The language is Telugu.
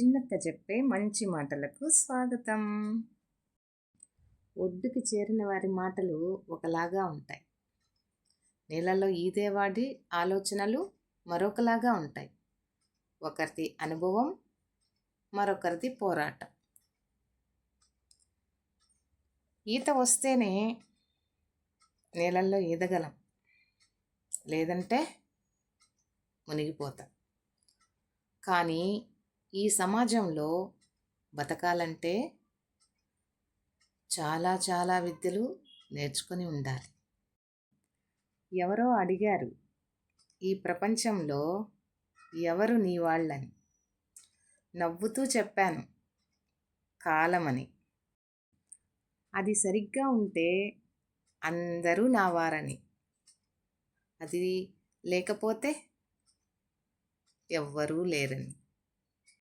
చిన్నక్క చెప్పే మంచి మాటలకు స్వాగతం. ఒడ్డుకి చేరిన వారి మాటలు ఒకలాగా ఉంటాయి. నీళ్ళలో ఈదేవాడి ఆలోచనలు మరొకలాగా ఉంటాయి. ఒకరిది అనుభవం మరొకరిది పోరాటం. ఈత వస్తేనే నీళ్ళల్లో ఈదగలం. లేదంటే మునిగిపోతాం. కానీ ఈ సమాజంలో బతకాలంటే చాలా చాలా విద్యలు నేర్చుకొని ఉండాలి. ఎవరో అడిగారు ఈ ప్రపంచంలో ఎవరు నీ వాళ్ళని? నవ్వుతూ చెప్పాను కాలమని. అది సరిగ్గా ఉంటే అందరూ నా వారని. అది లేకపోతే ఎవ్వరూ లేరని.